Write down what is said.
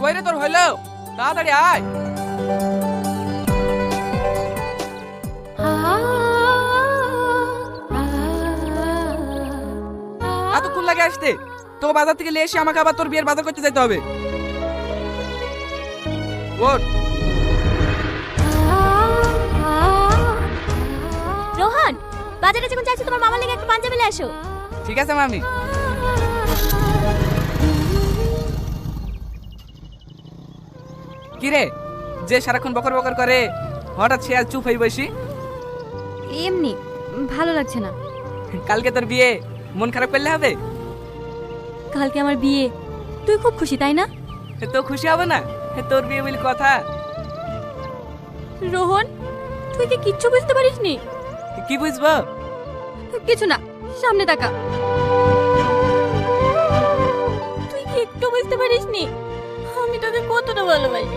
কই রে তোর হইল তাড়াতাড়ি আয় এতক্ষণ লাগে আসতে। তোকে বাজার থেকে নিয়ে এসে আমাকে আবার তোর বিয়ের বাজার করতে যেতে হবে। ওঠ। রোহন বাজারে যখন যাচ্ছ তোমার মামার লেগে একটা পাঞ্জাবি নিয়ে আসো। ঠিক আছে মামি। কিরে? যে সারাক্ষণ বকর বকর করে হঠাৎ সে আজ চুপ হয়ে বসি? এমনি ভালো লাগছে না। কালকে তোর বিয়ে মন খারাপ করলে হবে? কালকে আমার বিয়ে তুই খুব খুশি তাই না? তো খুশি হবে না তোর বিয়ে বলে কথা। রোহন তুই কি কিচ্ছু বুঝতে পারিস নি? কি বুঝব? কিছু না সামনে তাকা। তুই কি একটু বুঝতে পারিস নি? আমি তোকে কতটা ভালোবাসি।